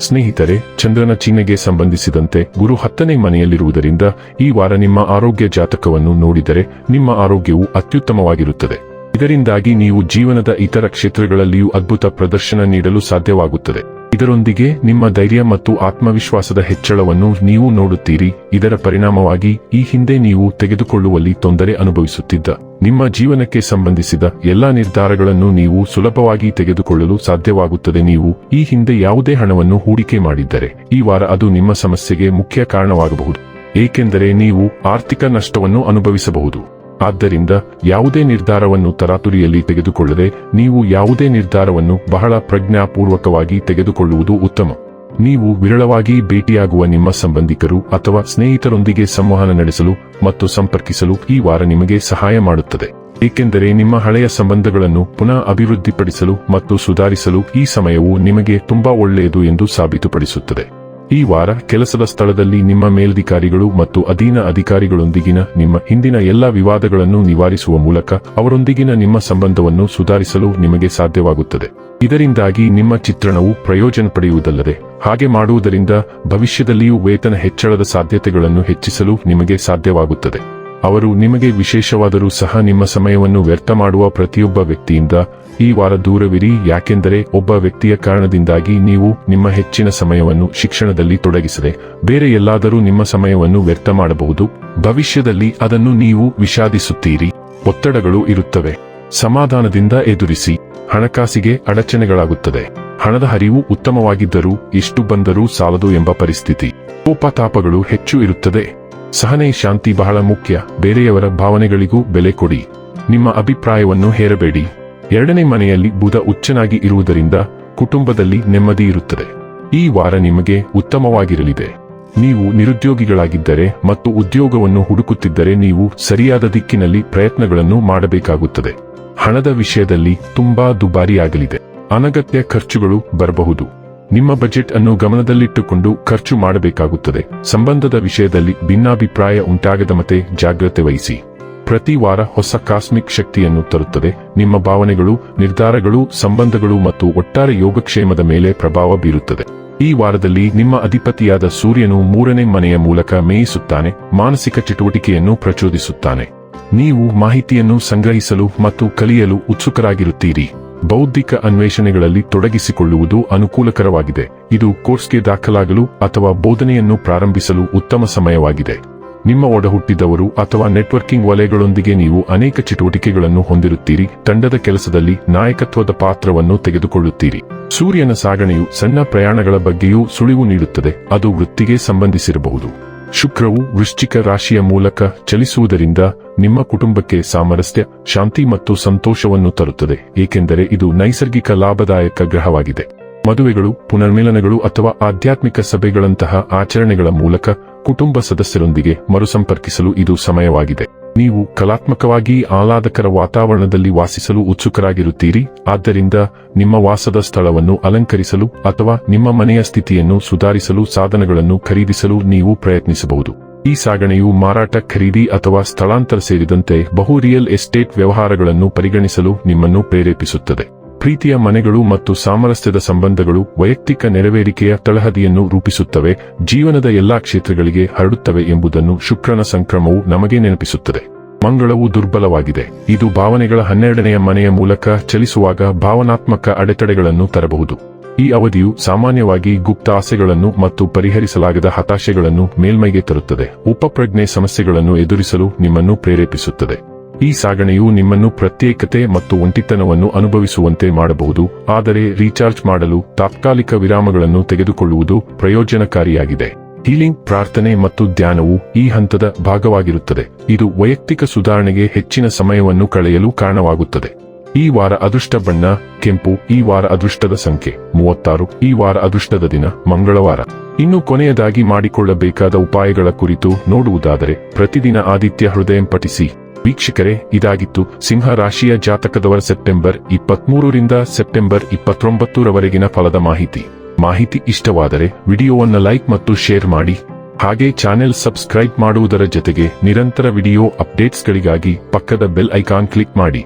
ಸ್ನೇಹಿತರೆ, ಚಂದ್ರನ ಚಿಹ್ನೆಗೆ ಸಂಬಂಧಿಸಿದಂತೆ ಗುರು ಹತ್ತನೇ ಮನೆಯಲ್ಲಿರುವುದರಿಂದ ಈ ವಾರ ನಿಮ್ಮ ಆರೋಗ್ಯ ಜಾತಕವನ್ನು ನೋಡಿದರೆ ನಿಮ್ಮ ಆರೋಗ್ಯವು ಅತ್ಯುತ್ತಮವಾಗಿರುತ್ತದೆ. ಇದರಿಂದಾಗಿ ನೀವು ಜೀವನದ ಇತರ ಕ್ಷೇತ್ರಗಳಲ್ಲಿಯೂ ಅದ್ಭುತ ಪ್ರದರ್ಶನ ನೀಡಲು ಸಾಧ್ಯವಾಗುತ್ತದೆ. ಇದರೊಂದಿಗೆ ನಿಮ್ಮ ಧೈರ್ಯ ಮತ್ತು ಆತ್ಮವಿಶ್ವಾಸದ ಹೆಚ್ಚಳವನ್ನು ನೀವು ನೋಡುತ್ತೀರಿ. ಇದರ ಪರಿಣಾಮವಾಗಿ ಈ ಹಿಂದೆ ನೀವು ತೆಗೆದುಕೊಳ್ಳುವಲ್ಲಿ ತೊಂದರೆ ಅನುಭವಿಸುತ್ತಿದ್ದ ನಿಮ್ಮ ಜೀವನಕ್ಕೆ ಸಂಬಂಧಿಸಿದ ಎಲ್ಲಾ ನಿರ್ಧಾರಗಳನ್ನು ನೀವು ಸುಲಭವಾಗಿ ತೆಗೆದುಕೊಳ್ಳಲು ಸಾಧ್ಯವಾಗುತ್ತದೆ. ನೀವು ಈ ಹಿಂದೆ ಯಾವುದೇ ಹಣವನ್ನು ಹೂಡಿಕೆ ಮಾಡಿದ್ದರೆ ಈ ವಾರ ಅದು ನಿಮ್ಮ ಸಮಸ್ಯೆಗೆ ಮುಖ್ಯ ಕಾರಣವಾಗಬಹುದು. ಏಕೆಂದರೆ ನೀವು ಆರ್ಥಿಕ ನಷ್ಟವನ್ನು ಅನುಭವಿಸಬಹುದು. ಆದ್ದರಿಂದ ಯಾವುದೇ ನಿರ್ಧಾರವನ್ನು ತರಾತುರಿಯಲ್ಲಿ ತೆಗೆದುಕೊಳ್ಳದೆ ನೀವು ಯಾವುದೇ ನಿರ್ಧಾರವನ್ನು ಬಹಳ ಪ್ರಜ್ಞಾಪೂರ್ವಕವಾಗಿ ತೆಗೆದುಕೊಳ್ಳುವುದು ಉತ್ತಮ. ನೀವು ವಿರಳವಾಗಿ ಭೇಟಿಯಾಗುವ ನಿಮ್ಮ ಸಂಬಂಧಿಕರು ಅಥವಾ ಸ್ನೇಹಿತರೊಂದಿಗೆ ಸಂವಹನ ನಡೆಸಲು ಮತ್ತು ಸಂಪರ್ಕಿಸಲು ಈ ವಾರ ನಿಮಗೆ ಸಹಾಯ ಮಾಡುತ್ತದೆ. ಏಕೆಂದರೆ ನಿಮ್ಮ ಹಳೆಯ ಸಂಬಂಧಗಳನ್ನು ಪುನಃ ಅಭಿವೃದ್ಧಿಪಡಿಸಲು ಮತ್ತು ಸುಧಾರಿಸಲು ಈ ಸಮಯವು ನಿಮಗೆ ತುಂಬಾ ಒಳ್ಳೆಯದು ಎಂದು ಸಾಬೀತುಪಡಿಸುತ್ತದೆ. ಈ ವಾರ ಕೆಲಸದ ಸ್ಥಳದಲ್ಲಿ ನಿಮ್ಮ ಮೇಲಧಿಕಾರಿಗಳು ಮತ್ತು ಅಧೀನ ಅಧಿಕಾರಿಗಳೊಂದಿಗಿನ ನಿಮ್ಮ ಹಿಂದಿನ ಎಲ್ಲಾ ವಿವಾದಗಳನ್ನು ನಿವಾರಿಸುವ ಮೂಲಕ ಅವರೊಂದಿಗಿನ ನಿಮ್ಮ ಸಂಬಂಧವನ್ನು ಸುಧಾರಿಸಲು ನಿಮಗೆ ಸಾಧ್ಯವಾಗುತ್ತದೆ. ಇದರಿಂದಾಗಿ ನಿಮ್ಮ ಚಿತ್ರಣವು ಪ್ರಯೋಜನ ಪಡೆಯುವುದಲ್ಲದೆ ಹಾಗೆ ಮಾಡುವುದರಿಂದ ಭವಿಷ್ಯದಲ್ಲಿಯೂ ವೇತನ ಹೆಚ್ಚಳದ ಸಾಧ್ಯತೆಗಳನ್ನು ಹೆಚ್ಚಿಸಲು ನಿಮಗೆ ಸಾಧ್ಯವಾಗುತ್ತದೆ. ಅವರು ನಿಮಗೆ ವಿಶೇಷವಾದರೂ ಸಹ ನಿಮ್ಮ ಸಮಯವನ್ನು ವ್ಯರ್ಥ ಮಾಡುವ ಪ್ರತಿಯೊಬ್ಬ ವ್ಯಕ್ತಿಯಿಂದ ಈ ವಾರ ದೂರವಿರಿ, ಯಾಕೆಂದರೆ ಒಬ್ಬ ವ್ಯಕ್ತಿಯ ಕಾರಣದಿಂದಾಗಿ ನೀವು ನಿಮ್ಮ ಹೆಚ್ಚಿನ ಸಮಯವನ್ನು ಶಿಕ್ಷಣದಲ್ಲಿ ತೊಡಗಿಸದೆ ಬೇರೆ ಎಲ್ಲಾದರೂ ನಿಮ್ಮ ಸಮಯವನ್ನು ವ್ಯರ್ಥ ಮಾಡಬಹುದು. ಭವಿಷ್ಯದಲ್ಲಿ ಅದನ್ನು ನೀವು ವಿಷಾದಿಸುತ್ತೀರಿ. ಒತ್ತಡಗಳು ಇರುತ್ತವೆ. ಸಮಾಧಾನದಿಂದ ಎದುರಿಸಿ. ಹಣಕಾಸಿಗೆ ಅಡಚಣೆಗಳಾಗುತ್ತದೆ. ಹಣದ ಹರಿವು ಉತ್ತಮವಾಗಿದ್ದರೂ ಇಷ್ಟು ಬಂದರೂ ಸಾಲದು ಎಂಬ ಪರಿಸ್ಥಿತಿ. ಕೋಪತಾಪಗಳು ಹೆಚ್ಚು ಇರುತ್ತದೆ. ಸಹನೆ ಶಾಂತಿ ಬಹಳ ಮುಖ್ಯ. ಬೇರೆಯವರ ಭಾವನೆಗಳಿಗೂ ಬೆಲೆ ಕೊಡಿ. ನಿಮ್ಮ ಅಭಿಪ್ರಾಯವನ್ನು ಹೇರಬೇಡಿ. ಎರಡನೇ ಮನೆಯಲ್ಲಿ ಬುಧ ಉಚ್ಚನಾಗಿ ಇರುವುದರಿಂದ ಕುಟುಂಬದಲ್ಲಿ ನೆಮ್ಮದಿ ಇರುತ್ತದೆ. ಈ ವಾರ ನಿಮಗೆ ಉತ್ತಮವಾಗಿರಲಿದೆ. ನೀವು ನಿರುದ್ಯೋಗಿಗಳಾಗಿದ್ದರೆ ಮತ್ತು ಉದ್ಯೋಗವನ್ನು ಹುಡುಕುತ್ತಿದ್ದರೆ ನೀವು ಸರಿಯಾದ ದಿಕ್ಕಿನಲ್ಲಿ ಪ್ರಯತ್ನಗಳನ್ನು ಮಾಡಬೇಕಾಗುತ್ತದೆ. ಹಣದ ವಿಷಯದಲ್ಲಿ ತುಂಬಾ ದುಬಾರಿಯಾಗಲಿದೆ. ಅನಗತ್ಯ ಖರ್ಚುಗಳು ಬರಬಹುದು. ನಿಮ್ಮ ಬಜೆಟ್ ಅನ್ನು ಗಮನದಲ್ಲಿಟ್ಟುಕೊಂಡು ಖರ್ಚು ಮಾಡಬೇಕಾಗುತ್ತದೆ. ಸಂಬಂಧದ ವಿಷಯದಲ್ಲಿ ಭಿನ್ನಾಭಿಪ್ರಾಯ ಉಂಟಾಗದ ಮತ್ತೆ ಜಾಗ್ರತೆ ವಹಿಸಿ. ಪ್ರತಿ ವಾರ ಹೊಸ ಕಾಸ್ಮಿಕ್ ಶಕ್ತಿಯನ್ನು ತರುತ್ತದೆ. ನಿಮ್ಮ ಭಾವನೆಗಳು, ನಿರ್ಧಾರಗಳು, ಸಂಬಂಧಗಳು ಮತ್ತು ಒಟ್ಟಾರೆ ಯೋಗಕ್ಷೇಮದ ಮೇಲೆ ಪ್ರಭಾವ ಬೀರುತ್ತದೆ. ಈ ವಾರದಲ್ಲಿ ನಿಮ್ಮ ಅಧಿಪತಿಯಾದ ಸೂರ್ಯನು ಮೂರನೇ ಮನೆಯ ಮೂಲಕ ಮೇಯಿಸುತ್ತಾನೆ, ಮಾನಸಿಕ ಚಟುವಟಿಕೆಯನ್ನು ಪ್ರಚೋದಿಸುತ್ತಾನೆ. ನೀವು ಮಾಹಿತಿಯನ್ನು ಸಂಗ್ರಹಿಸಲು ಮತ್ತು ಕಲಿಯಲು ಉತ್ಸುಕರಾಗಿರುತ್ತೀರಿ. ಬೌದ್ಧಿಕ ಅನ್ವೇಷಣೆಗಳಲ್ಲಿ ತೊಡಗಿಸಿಕೊಳ್ಳುವುದು ಅನುಕೂಲಕರವಾಗಿದೆ. ಇದು ಕೋರ್ಸ್ಗೆ ದಾಖಲಾಗಲು ಅಥವಾ ಬೋಧನೆಯನ್ನು ಪ್ರಾರಂಭಿಸಲು ಉತ್ತಮ ಸಮಯವಾಗಿದೆ. ನಿಮ್ಮ ಒಡಹುಟ್ಟಿದವರು ಅಥವಾ ನೆಟ್ವರ್ಕಿಂಗ್ ವಲಯಗಳೊಂದಿಗೆ ನೀವು ಅನೇಕ ಚಟುವಟಿಕೆಗಳನ್ನು ಹೊಂದಿರುತ್ತೀರಿ. ತಂಡದ ಕೆಲಸದಲ್ಲಿ ನಾಯಕತ್ವದ ಪಾತ್ರವನ್ನು ತೆಗೆದುಕೊಳ್ಳುತ್ತೀರಿ. ಸೂರ್ಯನ ಸಾಗಣೆಯು ಸಣ್ಣ ಪ್ರಯಾಣಗಳ ಬಗ್ಗೆಯೂ ಸುಳಿವು ನೀಡುತ್ತದೆ. ಅದು ವೃತ್ತಿಗೆ ಸಂಬಂಧಿಸಿರಬಹುದು. ಶುಕ್ರವು ವೃಶ್ಚಿಕ ರಾಶಿಯ ಮೂಲಕ ಚಲಿಸುವುದರಿಂದ ನಿಮ್ಮ ಕುಟುಂಬಕ್ಕೆ ಸಾಮರಸ್ಯ, ಶಾಂತಿ ಮತ್ತು ಸಂತೋಷವನ್ನು ತರುತ್ತದೆ, ಏಕೆಂದರೆ ಇದು ನೈಸರ್ಗಿಕ ಲಾಭದಾಯಕ ಗ್ರಹವಾಗಿದೆ. ಮದುವೆಗಳು, ಪುನರ್ಮಿಲನಗಳು ಅಥವಾ ಆಧ್ಯಾತ್ಮಿಕ ಸಭೆಗಳಂತಹ ಆಚರಣೆಗಳ ಮೂಲಕ ಕುಟುಂಬ ಸದಸ್ಯರೊಂದಿಗೆ ಮರುಸಂಪರ್ಕಿಸಲು ಇದು ಸಮಯವಾಗಿದೆ. ನೀವು ಕಲಾತ್ಮಕವಾಗಿ ಆಹ್ಲಾದಕರ ವಾತಾವರಣದಲ್ಲಿ ವಾಸಿಸಲು ಉತ್ಸುಕರಾಗಿರುತ್ತೀರಿ. ಆದ್ದರಿಂದ ನಿಮ್ಮ ವಾಸದ ಸ್ಥಳವನ್ನು ಅಲಂಕರಿಸಲು ಅಥವಾ ನಿಮ್ಮ ಮನೆಯ ಸ್ಥಿತಿಯನ್ನು ಸುಧಾರಿಸಲು ಸಾಧನಗಳನ್ನು ಖರೀದಿಸಲು ನೀವು ಪ್ರಯತ್ನಿಸಬಹುದು. ಈ ಸಾಗಣೆಯು ಮಾರಾಟ, ಖರೀದಿ ಅಥವಾ ಸ್ಥಳಾಂತರ ಸೇರಿದಂತೆ ಬಹು ರಿಯಲ್ ಎಸ್ಟೇಟ್ ವ್ಯವಹಾರಗಳನ್ನು ಪರಿಗಣಿಸಲು ನಿಮ್ಮನ್ನು ಪ್ರೇರೇಪಿಸುತ್ತದೆ. ಪ್ರೀತಿಯ ಮನೆಗಳು ಮತ್ತು ಸಾಮರಸ್ಯದ ಸಂಬಂಧಗಳು ವೈಯಕ್ತಿಕ ನೆರವೇರಿಕೆಯ ತಳಹದಿಯನ್ನು ರೂಪಿಸುತ್ತವೆ, ಜೀವನದ ಎಲ್ಲಾ ಕ್ಷೇತ್ರಗಳಿಗೆ ಹರಡುತ್ತವೆ ಎಂಬುದನ್ನು ಶುಕ್ರನ ಸಂಕ್ರಮವು ನಮಗೆ ನೆನಪಿಸುತ್ತದೆ. ಮಂಗಳವು ದುರ್ಬಲವಾಗಿದೆ. ಇದು ಭಾವನೆಗಳ ಹನ್ನೆರಡನೆಯ ಮನೆಯ ಮೂಲಕ ಚಲಿಸುವಾಗ ಭಾವನಾತ್ಮಕ ಅಡೆತಡೆಗಳನ್ನು ತರಬಹುದು. ಈ ಅವಧಿಯು ಸಾಮಾನ್ಯವಾಗಿ ಗುಪ್ತ ಆಸೆಗಳನ್ನು ಮತ್ತು ಪರಿಹರಿಸಲಾಗದ ಹತಾಶೆಗಳನ್ನು ಮೇಲ್ಮೈಗೆ ತರುತ್ತದೆ. ಉಪಪ್ರಜ್ಞೆ ಸಮಸ್ಯೆಗಳನ್ನು ಎದುರಿಸಲು ನಿಮ್ಮನ್ನು ಪ್ರೇರೇಪಿಸುತ್ತದೆ. ಈ ಸಾಗಣೆಯು ನಿಮ್ಮನ್ನು ಪ್ರತ್ಯೇಕತೆ ಮತ್ತು ಒಂಟಿತನವನ್ನು ಅನುಭವಿಸುವಂತೆ ಮಾಡಬಹುದು, ಆದರೆ ರೀಚಾರ್ಜ್ ಮಾಡಲು ತಾತ್ಕಾಲಿಕ ವಿರಾಮಗಳನ್ನು ತೆಗೆದುಕೊಳ್ಳುವುದು ಪ್ರಯೋಜನಕಾರಿಯಾಗಿದೆ. ಹೀಲಿಂಗ್, ಪ್ರಾರ್ಥನೆ ಮತ್ತು ಧ್ಯಾನವು ಈ ಹಂತದ ಭಾಗವಾಗಿರುತ್ತದೆ. ಇದು ವೈಯಕ್ತಿಕ ಸುಧಾರಣೆಗೆ ಹೆಚ್ಚಿನ ಸಮಯವನ್ನು ಕಳೆಯಲು ಕಾರಣವಾಗುತ್ತದೆ. ಈ ವಾರ ಅದೃಷ್ಟ ಬಣ್ಣ, ಕೆಂಪು, ಈ ವಾರ ಅದೃಷ್ಟದ ಸಂಖ್ಯೆ, ಮೂವತ್ತಾರು, ಈ ವಾರ ಅದೃಷ್ಟದ ದಿನ, ಮಂಗಳವಾರ. ಇನ್ನು ಕೊನೆಯದಾಗಿ ಮಾಡಿಕೊಳ್ಳಬೇಕಾದ ಉಪಾಯಗಳ ಕುರಿತು ನೋಡುವುದಾದರೆ, ಪ್ರತಿದಿನ ಆದಿತ್ಯ ಹೃದಯಂ ಪಠಿಸಿ. ವೀಕ್ಷಕರೇ, ಇದಾಗಿತ್ತು ಸಿಂಹ ರಾಶಿಯ ಜಾತಕದವರ ಸೆಪ್ಟೆಂಬರ್ ಇಪ್ಪತ್ಮೂರರಿಂದ ಸೆಪ್ಟೆಂಬರ್ ಇಪ್ಪತ್ತೊಂಬತ್ತರವರೆಗಿನ ಫಲದ ಮಾಹಿತಿ. ಮಾಹಿತಿ ಇಷ್ಟವಾದರೆ ವಿಡಿಯೋವನ್ನು ಲೈಕ್ ಮತ್ತು ಶೇರ್ ಮಾಡಿ. ಹಾಗೆ ಚಾನೆಲ್ ಸಬ್ಸ್ಕ್ರೈಬ್ ಮಾಡುವುದರ ಜೊತೆಗೆ ನಿರಂತರ ವಿಡಿಯೋ ಅಪ್ಡೇಟ್ಸ್ಗಳಿಗಾಗಿ ಪಕ್ಕದ ಬೆಲ್ ಐಕಾನ್ ಕ್ಲಿಕ್ ಮಾಡಿ.